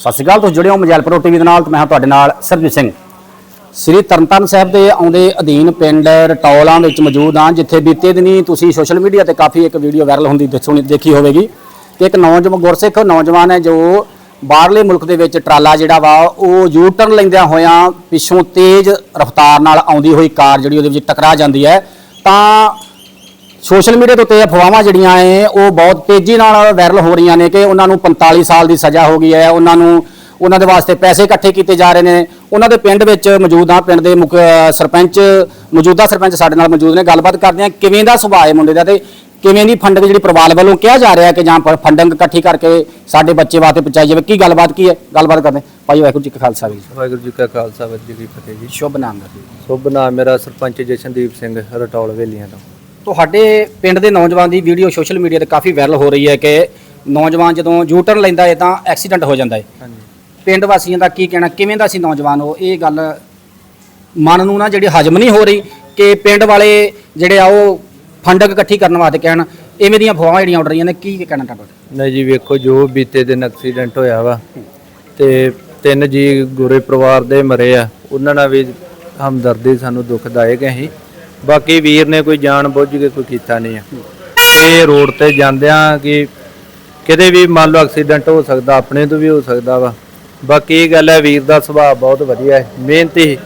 ਸਤਿ ਸ਼੍ਰੀ ਅਕਾਲ, ਤੁਸੀਂ ਜੁੜੇ ਹੋ ਮਜੈਲਪੁਰ ਟੀਵੀ ਦੇ ਨਾਲ ਮੈਂ ਹਾਂ ਤੁਹਾਡੇ ਨਾਲ ਸਰਜੀਤ ਸਿੰਘ। ਸ੍ਰੀ ਤਰਨਤਾਰਨ ਸਾਹਿਬ ਦੇ ਆਉਂਦੇ ਅਧੀਨ ਪਿੰਡ ਰਟੌਲਾਂ ਵਿੱਚ ਮੌਜੂਦ ਹਾਂ, ਜਿੱਥੇ ਬੀਤੇ ਦਿਨੀ ਤੁਸੀਂ ਸੋਸ਼ਲ ਮੀਡੀਆ ਤੇ ਕਾਫੀ ਇੱਕ ਵੀਡੀਓ ਵਾਇਰਲ ਹੁੰਦੀ ਸੁਣੀ, ਦੇਖੀ ਹੋਵੇਗੀ ਕਿ ਇੱਕ ਨੌਜਵਾਨ, ਗੁਰਸਿੱਖ ਨੌਜਵਾਨ ਹੈ ਜੋ ਬਾਹਰਲੇ ਮੁਲਕ ਦੇ ਵਿੱਚ ਟਰਾਲਾ ਜਿਹੜਾ ਵਾ, ਉਹ ਯੂ ਟਰਨ ਲੈਂਦਿਆਂ ਹੋਇਆਂ ਪਿੱਛੋਂ ਤੇਜ਼ ਰਫ਼ਤਾਰ ਨਾਲ ਆਉਂਦੀ ਹੋਈ ਕਾਰ ਜਿਹੜੀ ਉਹਦੇ ਵਿੱਚ ਟਕਰਾ ਜਾਂਦੀ ਹੈ। ਤਾਂ ਸੋਸ਼ਲ ਮੀਡੀਆ ਤੋਂ ਤੇ ਅਫਵਾਹਾਂ ਜਿਹੜੀਆਂ ਐ ਉਹ ਬਹੁਤ ਤੇਜ਼ੀ ਨਾਲ ਵਾਇਰਲ ਹੋ ਰਹੀਆਂ ਨੇ ਕਿ ਉਹਨਾਂ ਨੂੰ 45 ਸਾਲ ਦੀ ਸਜ਼ਾ ਹੋ ਗਈ ਹੈ। ਉਹਨਾਂ ਨੂੰ ਉਹਨਾਂ ਦੇ ਵਾਸਤੇ ਪੈਸੇ ਇਕੱਠੇ ਕੀਤੇ ਜਾ ਰਹੇ ਨੇ। ਉਹਨਾਂ ਦੇ ਪਿੰਡ ਵਿੱਚ ਮੌਜੂਦ ਆ ਪਿੰਡ ਦੇ ਮੁਖ ਸਰਪੰਚ ਮੌਜੂਦਾ ਸਰਪੰਚ ਸਾਡੇ ਨਾਲ ਮੌਜੂਦ ਨੇ। ਗੱਲਬਾਤ ਕਰਦੇ ਆ ਕਿਵੇਂ ਦਾ ਸੁਭਾਅ ਹੈ ਮੁੰਡੇ ਦਾ ਤੇ ਕਿਵੇਂ ਦੀ ਫੰਡਿੰਗ ਜਿਹੜੀ ਪਰਿਵਾਰ ਵੱਲੋਂ ਕਿਹਾ ਜਾ ਰਿਹਾ ਕਿ ਜਾਂ ਫੰਡਿੰਗ ਇਕੱਠੀ ਕਰਕੇ ਸਾਡੇ ਬੱਚੇ ਵਾਸਤੇ ਪਹੁੰਚਾਈ ਜਾਵੇ। ਕੀ ਗੱਲਬਾਤ ਕੀ ਹੈ? ਗੱਲਬਾਤ ਕਰਦੇ। ਭਾਈ ਵਾਹਿਗੁਰੂ ਜੀ ਕਾ ਖਾਲਸਾ ਵੀ ਵਾਹਿਗੁਰੂ ਜੀ ਕਾ ਖਾਲਸਾ ਵਾਹਿਗੁਰੂ ਜੀ ਕੀ ਫਤਿਹ ਜੀ। ਸ਼ੁਭ ਨਾਮ ਦਾ ਸ਼ੁਭ ਨਾਮ ਮੇਰਾ ਸਰਪੰਚ ਜਸ਼ਨਦੀਪ ਸਿੰਘ ਰਟੌਲ ਵੇਲੀਆਂ ਤੋਂ। ਤੁਹਾਡੇ ਪਿੰਡ ਦੇ ਨੌਜਵਾਨ ਦੀ ਵੀਡੀਓ ਸੋਸ਼ਲ ਮੀਡੀਆ ਤੇ ਕਾਫੀ ਵਾਇਰਲ ਹੋ ਰਹੀ ਹੈ ਕਿ ਨੌਜਵਾਨ ਜਦੋਂ ਯੂ ਟਰਨ ਲੈਂਦਾ ਹੈ ਤਾਂ ਐਕਸੀਡੈਂਟ ਹੋ ਜਾਂਦਾ ਹੈ। ਹਾਂਜੀ। ਪਿੰਡ ਵਾਸੀਆਂ ਦਾ ਕੀ ਕਹਿਣਾ ਕਿਵੇਂ ਦਾ ਸੀ ਨੌਜਵਾਨ ਉਹ? ਇਹ ਗੱਲ ਮਨ ਨੂੰ ਨਾ ਜਿਹੜੀ ਹਜਮ ਨਹੀਂ ਹੋ ਰਹੀ ਕਿ ਪਿੰਡ ਵਾਲੇ ਜਿਹੜੇ ਆ ਉਹ ਫੰਡਕ ਇਕੱਠੀ ਕਰਨ ਵਾਸਤੇ ਕਹਿਣ ਇਵੇਂ ਦੀਆਂ ਫਵਾਹਾਂ ਜਿਹੜੀਆਂ ਉੱਡ ਰਹੀਆਂ ਨੇ ਕੀ ਕਹਿਣਾ ਤੁਹਾਡਾ? ਨਹੀਂ ਜੀ ਵੇਖੋ ਜੋ ਬੀਤੇ ਦਿਨ ਐਕਸੀਡੈਂਟ ਹੋਇਆ ਵਾ ਤੇ ਤਿੰਨ ਜੀ ਗੋਰੇ ਪਰਿਵਾਰ ਦੇ ਮਰੇ ਆ ਉਹਨਾਂ ਨਾਲ ਵੀ ਹਮਦਰਦੀ ਸਾਨੂੰ ਦੁਖਦਾਇਕ ਹੈ ਹੀ ਬਾਕੀ ਵੀਰ ਨੇ ਕੋਈ ਜਾਣ ਬੁੱਝ ਕੇ ਕੋਈ ਕੀਤਾ ਨਹੀਂ ਆ। ਇਹ ਰੋਡ ਤੇ ਜਾਂਦਿਆਂ ਕਿ ਕਿਤੇ ਵੀ ਮੰਨ ਲਓ ਐਕਸੀਡੈਂਟ ਹੋ ਸਕਦਾ ਆਪਣੇ ਤੋਂ ਵੀ ਹੋ ਸਕਦਾ ਵਾ। ਬਾਕੀ ਇਹ ਗੱਲ ਹੈ ਵੀਰ ਦਾ ਸੁਭਾਅ ਬਹੁਤ ਵਧੀਆ ਹੈ। ਮਿਹਨਤੀ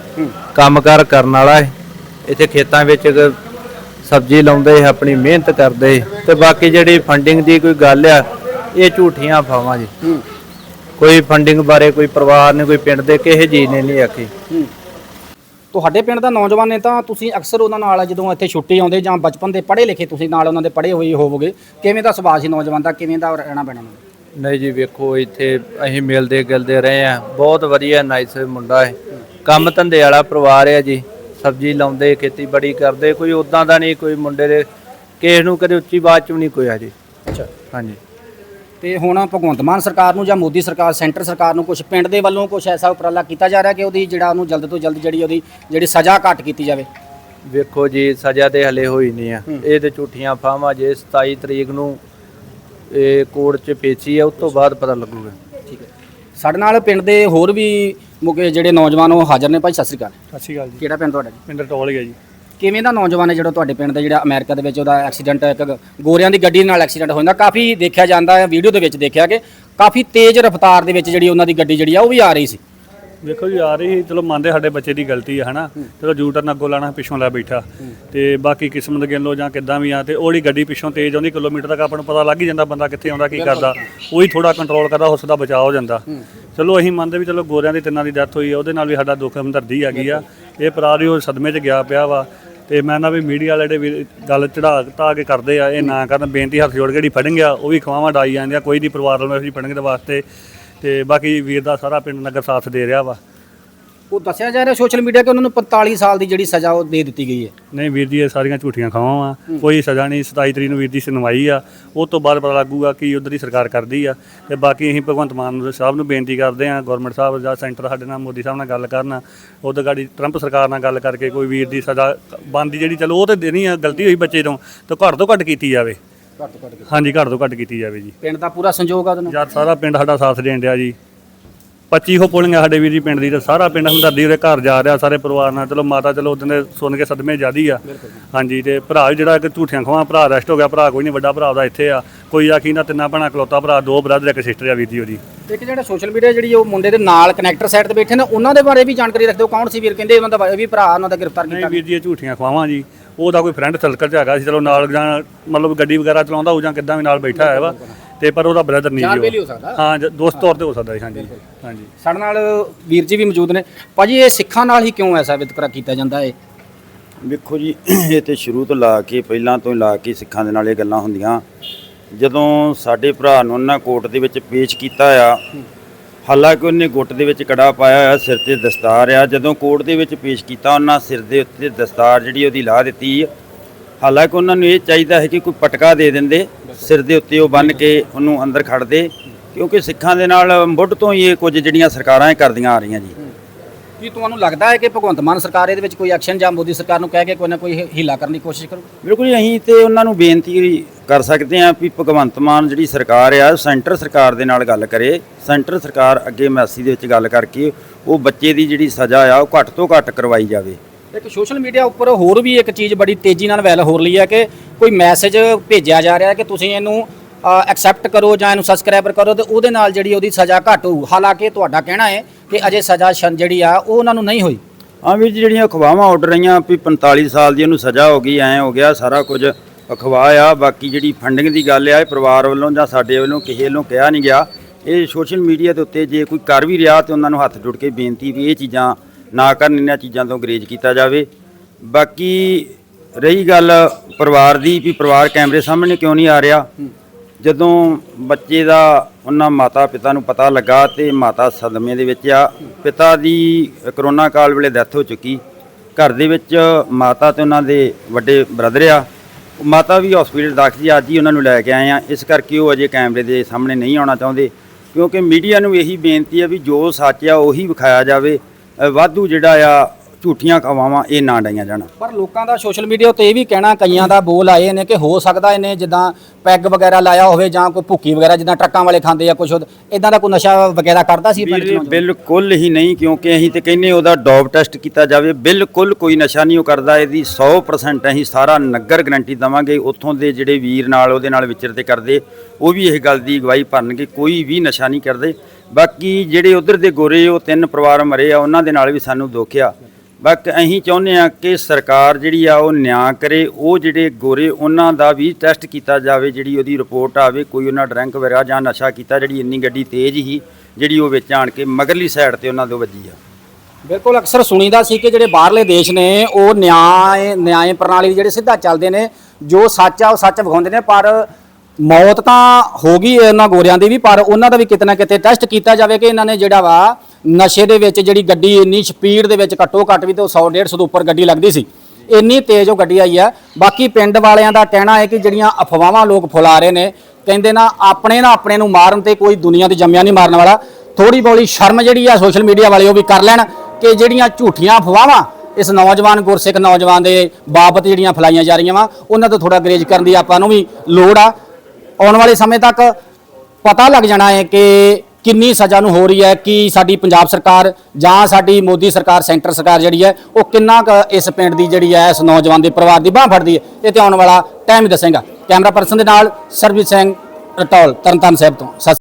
ਕੰਮਕਾਰ ਕਰਨ ਵਾਲਾ ਹੈ ਇੱਥੇ ਖੇਤਾਂ ਵਿੱਚ ਸਬਜ਼ੀ ਲਾਉਂਦੇ ਆਪਣੀ ਮਿਹਨਤ ਕਰਦੇ ਤੇ ਬਾਕੀ ਜਿਹੜੀ ਫੰਡਿੰਗ ਦੀ ਕੋਈ ਗੱਲ ਆ ਇਹ ਝੂਠੀਆਂ ਅਫਵਾਹਾਂ ਜੀ। ਕੋਈ ਫੰਡਿੰਗ ਬਾਰੇ ਕੋਈ ਪਰਿਵਾਰ ਨੇ ਕੋਈ ਪਿੰਡ ਦੇ ਕਿਸੇ ਜੀ ਨੇ ਨਹੀਂ ਆਖੀ। ਤੁਹਾਡੇ ਪਿੰਡ ਦਾ ਨੌਜਵਾਨ ਨੇ ਤਾਂ ਤੁਸੀਂ ਅਕਸਰ ਉਹਨਾਂ ਨਾਲ ਜਦੋਂ ਇੱਥੇ ਛੁੱਟੀ ਆਉਂਦੇ ਜਾਂ ਬਚਪਨ ਦੇ ਪੜ੍ਹੇ ਲਿਖੇ ਤੁਸੀਂ ਨਾਲ ਉਹਨਾਂ ਦੇ ਪੜ੍ਹੇ ਹੋਏ ਹੋਵੋਗੇ ਕਿਵੇਂ ਦਾ ਸੁਭਾਅ ਸੀ ਨੌਜਵਾਨ ਦਾ ਕਿਵੇਂ ਦਾ ਰਹਿਣਾ ਪੈਣਾ? ਨਹੀਂ ਜੀ ਵੇਖੋ ਇੱਥੇ ਅਸੀਂ ਮਿਲਦੇ ਗਿਲਦੇ ਰਹੇ ਆ ਬਹੁਤ ਵਧੀਆ ਨਾਈਸ ਮੁੰਡਾ ਹੈ ਕੰਮ ਧੰਦੇ ਵਾਲਾ ਪਰਿਵਾਰ ਹੈ ਜੀ। ਸਬਜ਼ੀ ਲਾਉਂਦੇ ਖੇਤੀਬਾੜੀ ਕਰਦੇ ਕੋਈ ਉਦਾਂ ਦਾ ਨਹੀਂ ਕੋਈ ਮੁੰਡੇ ਦੇ ਕਿਸੇ ਨੂੰ ਕਦੇ ਉੱਚੀ ਬਾਤ ਚ ਵੀ ਨਹੀਂ ਕੋਈ ਆ ਜੀ। ਅੱਛਾ। ਹਾਂਜੀ। ਤੇ ਹੁਣ ਭਗਵੰਤ ਮਾਨ ਸਰਕਾਰ ਨੂੰ ਜਾਂ ਮੋਦੀ ਸਰਕਾਰ ਸੈਂਟਰ ਸਰਕਾਰ ਨੂੰ ਕੁਝ ਪਿੰਡ ਦੇ ਵੱਲੋਂ ਕੁਝ ਐਸਾ ਉਪਰਾਲਾ ਕੀਤਾ ਜਾ ਰਿਹਾ ਕਿ ਉਹਦੀ ਜਿਹੜਾ ਉਹਨੂੰ ਜਲਦ ਤੋਂ ਜਲਦ ਜਿਹੜੀ ਉਹਦੀ ਜਿਹੜੀ ਸਜ਼ਾ ਘੱਟ ਕੀਤੀ ਜਾਵੇ? ਵੇਖੋ ਜੀ ਸਜ਼ਾ ਤੇ ਹਲੇ ਹੋਈ ਨਹੀਂ ਆ। ਇਹ ਤੇ ਝੂਠੀਆਂ ਫਾਹਾਂ ਜੇ 27 ਤਰੀਕ ਨੂੰ ਇਹ ਕੋਰਟ 'ਚ ਪੇਚੀ ਆ ਉਸ ਤੋਂ ਬਾਅਦ ਪਤਾ ਲੱਗੂਗਾ। ਠੀਕ ਹੈ। ਸਾਡੇ ਨਾਲ ਪਿੰਡ ਦੇ ਹੋਰ ਵੀ ਮੁਕੇ ਜਿਹੜੇ ਨੌਜਵਾਨ ਉਹ ਹਾਜ਼ਰ ਨੇ। ਭਾਈ ਸਤਿ ਸ੍ਰੀ ਅਕਾਲ। ਸਤਿ ਸ਼੍ਰੀ ਅਕਾਲ ਜੀ। ਕਿਹੜਾ ਪਿੰਡ ਤੁਹਾਡਾ ਜੀ? ਪਿੰਡ ਟੋਲ ਗਿਆ ਜੀ। ਕਿਵੇਂ ਦਾ ਨੌਜਵਾਨ ਹੈ ਜਿਹੜਾ ਤੁਹਾਡੇ ਪਿੰਡ ਦਾ ਜਿਹੜਾ ਅਮਰੀਕਾ ਦੇ ਵਿੱਚ ਉਹਦਾ ਐਕਸੀਡੈਂਟ ਇੱਕ ਗੋਰਿਆਂ ਦੀ ਗੱਡੀ ਨਾਲ ਐਕਸੀਡੈਂਟ ਹੋ ਜਾਂਦਾ ਕਾਫੀ ਦੇਖਿਆ ਜਾਂਦਾ ਹੈ ਵੀਡੀਓ ਦੇ ਵਿੱਚ ਦੇਖਿਆ ਕਿ ਕਾਫੀ ਤੇਜ਼ ਰਫ਼ਤਾਰ ਦੇ ਵਿੱਚ ਜਿਹੜੀ ਉਹਨਾਂ ਦੀ ਗੱਡੀ ਜਿਹੜੀ ਆ ਉਹ ਵੀ ਆ ਰਹੀ ਸੀ। ਵੇਖੋ ਜੀ ਆ ਰਹੀ ਸੀ ਚਲੋ ਮੰਨਦੇ ਸਾਡੇ ਬੱਚੇ ਦੀ ਗਲਤੀ ਹੈ ਹਨਾ? ਚਲੋ ਜੂ ਟਰਨ ਅੱਗੋਂ ਲਾਣਾ ਪਿੱਛੋਂ ਲੈ ਬੈਠਾ। ਤੇ ਬਾਕੀ ਕਿਸਮਤ ਗਿਣ ਲੋ ਜਾਂ ਕਿੱਦਾਂ ਵੀ ਆ ਤੇ ਉਹਦੀ ਗੱਡੀ ਪਿੱਛੋਂ ਤੇਜ਼ ਆਉਂਦੀ ਕਿਲੋਮੀਟਰ ਤੱਕ ਆਪਾਂ ਨੂੰ ਪਤਾ ਲੱਗ ਹੀ ਜਾਂਦਾ ਬੰਦਾ ਕਿੱਥੇ ਆਉਂਦਾ ਕੀ ਕਰਦਾ। ਉਹੀ ਥੋੜਾ ਕੰਟਰੋਲ ਕਰਦਾ ਉਸ ਦਾ ਬਚਾਅ ਹੋ ਜਾਂਦਾ। ਚਲੋ ਅਸੀਂ ਮੰਨਦੇ ਵੀ ਚਲੋ ਗੋਰਿਆਂ ਦੀ ਤਿੰਨਾਂ ਦੀ ਡੈਥ ਹੋਈ ਆ ਉਹਦੇ ਨਾਲ ਵੀ ਸਾਡਾ ਦੁੱਖ ਹਮਦਰਦੀ ਹੈਗੀ ਆ। ਇਹ ਵੀ ਉਹ ਸਦਮੇ 'ਚ ਗਿਆ ਪਿਆ ਵਾ। ਤੇ ਮੈਂ ਨਾ ਵੀ ਮੀਡੀਆ ਵਾਲੇ ਜਿਹੜੇ ਵੀ ਗੱਲ ਚੜਾ ਤਾ ਕੇ ਕਰਦੇ ਆ, ਇਹ ਨਾ ਕਰਨ, ਬੇਨਤੀ ਹੱਥ ਜੋੜ ਕੇ ਜਿਹੜੀ ਫੜਨ ਗਿਆ ਉਹ ਵੀ ਖਵਾਵਾਂ, ਡਾਈ ਜਾਂਦੇ ਆ, ਕੋਈ ਨਹੀਂ ਪਰਿਵਾਰ ਵੱਲੋਂ ਅਸੀਂ ਫੜਨ ਦੇ ਵਾਸਤੇ। ਤੇ ਬਾਕੀ ਵੀਰ ਦਾ ਸਾਰਾ ਪਿੰਡ ਨਗਰ ਸਾਥ ਦੇ ਰਿਹਾ ਵਾ। ਉਹ ਦੱਸਿਆ ਜਾ ਰਿਹਾ ਸੋਸ਼ਲ ਮੀਡੀਆ ਕਿ ਉਹਨਾਂ ਨੂੰ 45 ਸਾਲ ਦੀ ਜਿਹੜੀ ਸਜ਼ਾ ਉਹ ਦੇ ਦਿੱਤੀ ਗਈ ਹੈ। ਨਹੀਂ ਵੀਰ ਜੀ ਇਹ ਸਾਰੀਆਂ ਝੂਠੀਆਂ ਖਾਵਾਂ ਵਾ। ਕੋਈ ਸਜ਼ਾ ਨਹੀਂ 27 ਤਰੀਕ ਨੂੰ ਵੀਰ ਦੀ ਸੁਣਵਾਈ ਆ। ਉਹ ਤੋਂ ਬਾਅਦ ਪਤਾ ਲੱਗੂਗਾ ਕਿ ਉਧਰ ਦੀ ਸਰਕਾਰ ਕਰਦੀ ਆ। ਤੇ ਬਾਕੀ ਅਸੀਂ ਭਗਵੰਤ ਮਾਨ ਸਾਹਿਬ ਨੂੰ ਬੇਨਤੀ ਕਰਦੇ ਆ ਗਵਰਨਮੈਂਟ ਸਾਹਿਬ ਜਾਂ ਸੈਂਟਰ ਸਾਡੇ ਨਾਲ ਮੋਦੀ ਸਾਹਿਬ ਨਾਲ ਗੱਲ ਕਰਨ। ਉਹਦੇ ਗਾੜੀ ਟਰੰਪ ਸਰਕਾਰ ਨਾਲ ਗੱਲ ਕਰਕੇ ਕੋਈ ਵੀਰ ਦੀ ਸਜ਼ਾ ਬੰਦੀ ਜਿਹੜੀ ਚਲੋ ਉਹ ਤੇ ਦੇਣੀ ਆ ਗਲਤੀ ਹੋਈ ਬੱਚੇ ਤੋਂ ਤਾਂ ਘੱਟ ਤੋਂ ਘੱਟ ਕੀਤੀ ਜਾਵੇ। ਘੱਟ ਤੋਂ ਘੱਟ ਹਾਂਜੀ ਘੱਟ ਤੋਂ ਘੱਟ ਕੀਤੀ ਜਾਵੇ ਜੀ। ਪਿੰਡ ਦਾ ਪੂਰਾ ਸੰਯੋਗ ਆ ਉਹਦੇ ਨਾਲ? ਜਦ ਸਾਰਾ ਪਿੰਡ ਸਾਡਾ ਸਾਥ ਦੇਣ ਡਿਆ ਜੀ। 25 ਹੋ ਪੋਲਿੰਗ ਆ ਸਾਡੇ ਵੀਰ ਜੀ ਪਿੰਡ ਦੀ ਤੇ ਸਾਰਾ ਪਿੰਡ ਹਮਦਰਦੀ ਉਹਦੇ ਘਰ ਜਾ ਰਿਹਾ ਸਾਰੇ ਪਰਿਵਾਰ ਨਾਲ। ਚਲੋ ਮਾਤਾ ਚਲੋ ਉਹਦੇ ਨੇ ਸੁਣ ਕੇ ਸਦਮੇ ਜਿਆਦੀ ਆ। ਹਾਂਜੀ ਤੇ ਭਰਾ ਵੀ ਜਿਹੜਾ ਇੱਕ ਝੂਠੀਆਂ ਖਵਾਂ ਭਰਾ ਅਰੈਸਟ ਹੋ ਗਿਆ ਭਰਾ ਕੋਈ ਨਹੀਂ ਵੱਡਾ ਭਰਾ ਉਹਦਾ ਇੱਥੇ ਆ। ਕੋਈ ਆਖੀ ਨਾ ਤਿੰਨਾਂ ਭੈਣਾਂ ਖਲੋਤਾ ਭਰਾ ਦੋ ਬ੍ਰਦਰ ਇੱਕ ਸਿਸਟਰ ਆ ਵੀਰ ਦੀ ਉਹਦੀ। ਇੱਕ ਜਿਹੜਾ ਸੋਸ਼ਲ ਮੀਡੀਆ ਜਿਹੜੀ ਉਹ ਮੁੰਡੇ ਦੇ ਨਾਲ ਕਨੈਕਟਰ ਸਾਈਡ ਤੇ ਬੈਠੇ ਨੇ ਉਹਨਾਂ ਦੇ ਬਾਰੇ ਵੀ ਜਾਣਕਾਰੀ ਰੱਖਦੇ ਹੋ? ਕੌਣ ਸੀ ਵੀਰ? ਕਹਿੰਦੇ ਉਹਨਾਂ ਦਾ ਵੀ ਭਰਾ ਉਹਨਾਂ ਦਾ ਗ੍ਰਿਫਤਾਰ ਨਹੀਂ ਕੀਤਾ ਵੀਰ ਜੀ ਇਹ ਝੂਠੀਆਂ ਖਵਾਵਾਂ ਜੀ। ਉਹਦਾ ਕੋਈ ਫਰੈਂਡ ਸਰਕਲ ਚ ਹੈਗਾ ਸੀ ਚਲੋ ਨਾਲ ਜਾਂ ਮਤਲਬ ਗੱਡੀ ਵਗੈਰਾ ਚਲਾਉਂਦਾ ਹੋ ਜਾਂ ਕਿੱਦਾਂ ਵੀ ਨਾਲ ਬੈਠਾ ਹੋਇਆ ਵਾ। ਤੇ ਪਰ ਉਹਦਾ ਬ੍ਰਦਰ ਨਹੀਂ ਵੇਲੇ ਉਹ। ਹੋ ਸਕਦਾ। ਹਾਂ ਜ- ਦੋਸਤ ਤੌਰ ਤੇ ਹੋ ਸਕਦਾ ਜੀ ਹਾਂਜੀ ਹਾਂਜੀ। ਸਾਡੇ ਨਾਲ ਵੀਰ ਜੀ ਵੀ ਮੌਜੂਦ ਨੇ। ਭਾਜੀ ਇਹ ਸਿੱਖਾਂ ਨਾਲ ਹੀ ਕਿਉਂ ਐਸਾ ਵਿਤਕਰਾ ਕੀਤਾ ਜਾਂਦਾ ਹੈ ਵੇਖੋ ਜੀ ਇਹ ਤੇ ਸ਼ੁਰੂ ਤੋਂ ਲਾ ਕੇ ਪਹਿਲਾਂ ਤੋਂ ਹੀ ਲਾ ਕੇ ਸਿੱਖਾਂ ਦੇ ਨਾਲ ਇਹ ਗੱਲਾਂ ਹੁੰਦੀਆਂ। ਜਦੋਂ ਸਾਡੇ ਭਰਾ ਨੂੰ ਉਹਨਾਂ ਕੋਰਟ ਦੇ ਵਿੱਚ ਪੇਸ਼ ਕੀਤਾ ਆ ਹਾਲਾਂਕਿ ਉਹਨੇ ਗੁੱਟ ਦੇ ਵਿੱਚ ਕੜਾ ਪਾਇਆ ਹੋਇਆ ਸਿਰ ਤੇ ਦਸਤਾਰ ਆ। ਜਦੋਂ ਕੋਰਟ ਦੇ ਵਿੱਚ ਪੇਸ਼ ਕੀਤਾ ਉਹਨਾਂ ਸਿਰ ਦੇ ਉੱਤੇ ਦਸਤਾਰ ਜਿਹੜੀ ਉਹਦੀ ਲਾ ਦਿੱਤੀ। ਹਾਲਾਂਕਿ ਉਹਨਾਂ ਨੂੰ ਇਹ ਚਾਹੀਦਾ ਹੈ ਕਿ ਕੋਈ ਪਟਕਾ ਦੇ ਦਿੰਦੇ। ਸਿਰ ਦੇ ਉੱਤੇ ਉਹ ਬੰਨ ਕੇ ਉਹਨੂੰ ਅੰਦਰ ਖੜਦੇ ਕਿਉਂਕਿ ਸਿੱਖਾਂ ਦੇ ਨਾਲ ਮੁੱਢ ਤੋਂ ਹੀ ਇਹ ਕੁਝ ਜਿਹੜੀਆਂ ਸਰਕਾਰਾਂ ਇਹ ਕਰਦੀਆਂ ਆ ਰਹੀਆਂ ਜੀ। ਕੀ ਤੁਹਾਨੂੰ ਲੱਗਦਾ ਹੈ ਕਿ ਭਗਵੰਤ ਮਾਨ ਸਰਕਾਰ ਇਹਦੇ ਵਿੱਚ ਕੋਈ ਐਕਸ਼ਨ ਜਾਂ ਮੋਦੀ ਸਰਕਾਰ ਨੂੰ ਕਹਿ ਕੇ ਕੋਈ ਨਾ ਕੋਈ ਹੀਲਾ ਕਰਨ ਦੀ ਕੋਸ਼ਿਸ਼ ਕਰੂ ਬਿਲਕੁਲ ਜੀ, ਅਸੀਂ ਤੇ ਉਹਨਾਂ ਨੂੰ ਬੇਨਤੀ ਕਰ ਸਕਦੇ ਹਾਂ ਵੀ ਭਗਵੰਤ ਮਾਨ ਜਿਹੜੀ ਸਰਕਾਰ ਆ ਸੈਂਟਰ ਸਰਕਾਰ ਦੇ ਨਾਲ ਗੱਲ ਕਰੇ ਸੈਂਟਰ ਸਰਕਾਰ ਅੱਗੇ ਮੈਸੀ ਦੇ ਵਿੱਚ ਗੱਲ ਕਰਕੇ ਉਹ ਬੱਚੇ ਦੀ ਜਿਹੜੀ ਸਜ਼ਾ ਆ ਉਹ ਘੱਟ ਤੋਂ ਘੱਟ ਕਰਵਾਈ ਜਾਵੇ। ਇੱਕ ਸੋਸ਼ਲ ਮੀਡੀਆ ਉੱਪਰ ਹੋਰ ਵੀ ਇੱਕ ਚੀਜ਼ ਬੜੀ ਤੇਜ਼ੀ ਨਾਲ ਵਾਇਰਲ ਹੋ ਰਹੀ ਹੈ ਕਿ ਕੋਈ ਮੈਸੇਜ ਭੇਜਿਆ ਜਾ ਰਿਹਾ ਹੈ ਕਿ ਤੁਸੀਂ ਇਹਨੂੰ ਐਕਸੈਪਟ ਕਰੋ ਜਾਂ ਇਹਨੂੰ ਸਬਸਕ੍ਰਾਈਬਰ ਕਰੋ ਤੇ ਉਹਦੇ ਨਾਲ ਜਿਹੜੀ ਉਹਦੀ ਸਜ਼ਾ ਘੱਟ ਹੋਊ। ਹਾਲਾਂਕਿ ਤੁਹਾਡਾ ਕਹਿਣਾ ਹੈ ਕਿ ਅਜੇ ਸਜ਼ਾ ਜਿਹੜੀ ਆ, ਉਹ ਉਹਨਾਂ ਨੂੰ ਨਹੀਂ ਹੋਈ। ਹਾਂ ਵੀ ਜਿਹੜੀਆਂ ਅਖਵਾਵਾਂ ਉੱਡ ਰਹੀਆਂ, ਵੀ 45 ਸਾਲ ਦੀ ਇਹਨੂੰ ਸਜ਼ਾ ਹੋ ਗਈ, ਐ ਹੋ ਗਿਆ, ਸਾਰਾ ਕੁਝ ਅਖਵਾ ਆ। ਬਾਕੀ ਜਿਹੜੀ ਫੰਡਿੰਗ ਦੀ ਗੱਲ ਆ, ਇਹ ਪਰਿਵਾਰ ਵੱਲੋਂ ਜਾਂ ਸਾਡੇ ਵੱਲੋਂ ਕਿਸੇ ਵੱਲੋਂ ਕਿਹਾ ਨਹੀਂ ਗਿਆ। ਇਹ ਸੋਸ਼ਲ ਮੀਡੀਆ ਦੇ ਉੱਤੇ ਜੇ ਕੋਈ ਕਰ ਵੀ ਰਿਹਾ ਤੇ ਉਹਨਾਂ ਨੂੰ ਹੱਥ ਜੋੜ ਕੇ ਬੇਨਤੀ ਵੀ ਇਹ ਚੀਜ਼ਾਂ ਨਾ ਕਰਨ ਇਹਨਾਂ ਚੀਜ਼ਾਂ ਤੋਂ ਗਰੇਜ ਕੀਤਾ ਜਾਵੇ। ਬਾਕੀ ਰਹੀ ਗੱਲ ਪਰਿਵਾਰ ਦੀ ਵੀ ਪਰਿਵਾਰ ਕੈਮਰੇ ਸਾਹਮਣੇ ਕਿਉਂ ਨਹੀਂ ਆ ਰਿਹਾ? ਜਦੋਂ ਬੱਚੇ ਦਾ ਉਹਨਾਂ ਮਾਤਾ ਪਿਤਾ ਨੂੰ ਪਤਾ ਲੱਗਾ ਤੇ ਮਾਤਾ ਸਦਮੇ ਦੇ ਵਿੱਚ ਆ, ਪਿਤਾ ਦੀ ਕਰੋਨਾ ਕਾਲ ਵੇਲੇ ਡੈਥ ਹੋ ਚੁੱਕੀ। ਘਰ ਦੇ ਵਿੱਚ ਮਾਤਾ ਤੇ ਉਹਨਾਂ ਦੇ ਵੱਡੇ ਬ੍ਰਦਰ ਆ। ਮਾਤਾ ਵੀ ਹਸਪੀਟਲ ਦਾਖਲ ਸੀ, ਅੱਜ ਹੀ ਉਹਨਾਂ ਨੂੰ ਲੈ ਕੇ ਆਏ ਆ। ਇਸ ਕਰਕੇ ਉਹ ਅਜੇ ਕੈਮਰੇ ਦੇ ਸਾਹਮਣੇ ਨਹੀਂ ਆਉਣਾ ਚਾਹੁੰਦੇ। ਕਿਉਂਕਿ ਮੀਡੀਆ ਨੂੰ ਇਹੀ ਬੇਨਤੀ ਹੈ ਵੀ ਜੋ ਸੱਚ ਆ ਉਹੀ ਵਿਖਾਇਆ ਜਾਵੇ। ਵਾਧੂ ਜਿਹੜਾ ਆ ਝੂਠੀਆਂ ਖਵਾਵਾਂ ਇਹ ਨਾ ਡਾਈਆਂ ਜਾਣ। ਪਰ ਲੋਕਾਂ ਦਾ ਸੋਸ਼ਲ ਮੀਡੀਆ ਉੱਤੇ ਇਹ ਵੀ ਕਹਿਣਾ ਕਈਆਂ ਦਾ ਬੋਲ ਆਏ ਨੇ ਕਿ ਹੋ ਸਕਦਾ ਇਹਨੇ ਜਿੱਦਾਂ ਪੈਗ ਵਗੈਰਾ ਲਾਇਆ ਹੋਵੇ ਜਾਂ ਕੋਈ ਭੁੱਕੀ ਵਗੈਰਾ ਜਿੱਦਾਂ ਟਰੱਕਾਂ ਵਾਲੇ ਖਾਂਦੇ ਆ ਕੁਝ ਇਦਾਂ ਦਾ ਕੋਈ ਨਸ਼ਾ ਵਗੈਰਾ ਕਰਦਾ ਸੀ ਪਿੰਡ ਚ? ਬਿਲਕੁਲ ਹੀ ਨਹੀਂ ਕਿਉਂਕਿ ਅਸੀਂ ਤੇ ਕਹਿੰਨੇ ਉਹਦਾ ਡੋਪ ਟੈਸਟ ਕੀਤਾ ਜਾਵੇ। ਬਿਲਕੁਲ ਕੋਈ ਨਸ਼ਾ ਨਹੀਂ ਉਹ ਕਰਦਾ ਇਹਦੀ 100% ਅਸੀਂ ਸਾਰਾ ਨਗਰ ਗਰੰਟੀ ਦਵਾਂਗੇ। ਉੱਥੋਂ ਦੇ ਜਿਹੜੇ ਵੀਰ ਨਾਲ ਉਹਦੇ ਨਾਲ ਵਿਚਰਦੇ ਕਰਦੇ ਉਹ ਵੀ ਇਹ ਗੱਲ ਦੀ ਗਵਾਹੀ ਭਰਨਗੇ ਕੋਈ ਵੀ ਨਸ਼ਾ ਨਹੀਂ ਕਰਦੇ। ਬਾਕੀ ਜਿਹੜੇ ਉਧਰ ਦੇ ਗੋਰੇ ਉਹ ਤਿੰਨ ਪਰਿਵਾਰ ਮਰੇ ਆ, ਉਹਨਾਂ ਦੇ ਨਾਲ ਵੀ ਸਾਨੂੰ ਦੁੱਖ ਆ। ਬਾਕੀ ਅਸੀਂ ਚਾਹੁੰਦੇ ਆ ਕਿ ਸਰਕਾਰ ਜਿਹੜੀ ਆ, ਉਹ ਨਿਆਂ ਕਰੇ, ਉਹ ਜਿਹੜੇ ਗੋਰੇ, ਉਹਨਾਂ ਦਾ ਵੀ ਟੈਸਟ ਕੀਤਾ ਜਾਵੇ, ਜਿਹੜੀ ਉਹਦੀ ਰਿਪੋਰਟ ਆਵੇ, ਕੋਈ ਉਹਨਾਂ ਡਰੰਕ ਵਗੈਰਾ ਜਾਂ ਨਸ਼ਾ ਕੀਤਾ, ਜਿਹੜੀ ਇੰਨੀ ਗੱਡੀ ਤੇਜ਼ ਹੀ, ਜਿਹੜੀ ਉਹ ਵਿੱਚ ਆਣ ਕੇ ਮਗਰਲੀ ਸਾਈਡ ਤੇ ਉਹਨਾਂ ਦੇ ਵੱਜੀ ਆ। ਬਿਲਕੁਲ ਅਕਸਰ ਸੁਣੀਦਾ ਸੀ ਕਿ ਜਿਹੜੇ ਬਾਹਰਲੇ ਦੇਸ਼ ਨੇ, ਉਹ ਨਿਆਂ ਨਿਆਂ ਪ੍ਰਣਾਲੀ ਜਿਹੜੇ ਸਿੱਧਾ ਚੱਲਦੇ ਨੇ, ਜੋ ਸੱਚ ਆ, ਉਹ ਸੱਚ ਵਿਖਾਉਂਦੇ ਨੇ, ਪਰ ਮੌਤ ਤਾਂ ਹੋ ਗਈ ਇਹਨਾਂ ਗੋਰਿਆਂ ਦੀ ਵੀ, ਪਰ ਉਹਨਾਂ ਦਾ ਵੀ ਕਿਤੇ ਨਾ ਕਿਤੇ ਟੈਸਟ ਕੀਤਾ ਜਾਵੇ ਕਿ ਇਹਨਾਂ ਨੇ ਜਿਹੜਾ ਵਾ ਨਸ਼ੇ ਦੇ ਵਿੱਚ ਜਿਹੜੀ ਗੱਡੀ ਇੰਨੀ ਸਪੀਡ ਦੇ ਵਿੱਚ ਘੱਟੋ ਘੱਟ ਵੀ ਤੇ 100 150 ਤੋਂ ਉੱਪਰ ਗੱਡੀ ਲੱਗਦੀ ਸੀ। ਇੰਨੀ ਤੇਜ਼ ਉਹ ਗੱਡੀ ਆਈ ਆ। ਬਾਕੀ ਪਿੰਡ ਵਾਲਿਆਂ ਦਾ ਕਹਿਣਾ ਹੈ ਕਿ ਜਿਹੜੀਆਂ ਅਫਵਾਹਾਂ ਲੋਕ ਫੈਲਾ ਰਹੇ ਨੇ, ਕਹਿੰਦੇ ਨਾ ਆਪਣੇ ਨਾ ਆਪਣੇ ਨੂੰ ਮਾਰਨ ਤੇ ਕੋਈ ਦੁਨੀਆ ਤੇ ਜੰਮਿਆ ਨਹੀਂ ਮਾਰਨ ਵਾਲਾ। ਥੋੜੀ ਬੋਲੀ ਸ਼ਰਮ ਜਿਹੜੀ ਆ ਸੋਸ਼ਲ ਮੀਡੀਆ ਵਾਲੇ ਉਹ ਵੀ ਕਰ ਲੈਣ ਕਿ ਜਿਹੜੀਆਂ ਝੂਠੀਆਂ ਅਫਵਾਹਾਂ ਇਸ ਨੌਜਵਾਨ ਗੁਰਸਿੱਖ ਨੌਜਵਾਨ ਦੇ ਬਾਬਤ ਜਿਹੜੀਆਂ ਫੈਲਾਈਆਂ ਜਾ ਰਹੀਆਂ ਵਾ, ਉਹਨਾਂ ਤੋਂ ਥੋੜਾ ਗਰੇਜ ਕਰਨ ਦੀ ਆਪਾਂ ਨੂੰ ਵੀ ਲੋੜ ਆ। ਆਉਣ ਵਾਲੇ ਸਮੇਂ ਤੱਕ ਪਤਾ ਲੱਗ ਜਾਣਾ ਹੈ ਕਿ ਕਿੰਨੀ ਸਜ਼ਾ ਨੂੰ ਹੋ ਰਹੀ ਹੈ, ਕਿ ਸਾਡੀ ਪੰਜਾਬ ਸਰਕਾਰ ਜਾਂ ਸਾਡੀ ਮੋਦੀ ਸਰਕਾਰ, ਸੈਂਟਰ ਸਰਕਾਰ ਜਿਹੜੀ ਹੈ, ਉਹ ਕਿੰਨਾ ਕੁ ਇਸ ਪਿੰਡ ਦੀ ਜਿਹੜੀ ਹੈ, ਇਸ ਨੌਜਵਾਨ ਦੇ ਪਰਿਵਾਰ ਦੀ ਬਾਹ ਫੜਦੀ ਹੈ। ਇਹ ਤੇ ਆਉਣ ਵਾਲਾ ਟਾਈਮ ਹੀ ਦੱਸੇਗਾ। ਕੈਮਰਾ ਪਰਸਨ ਦੇ ਨਾਲ ਸਰਬਜੀਤ ਸਿੰਘ ਰਟੌਲ, ਤਰਨਤਾਰਨ ਸਾਹਿਬ ਤੋਂ। ਸਤਿ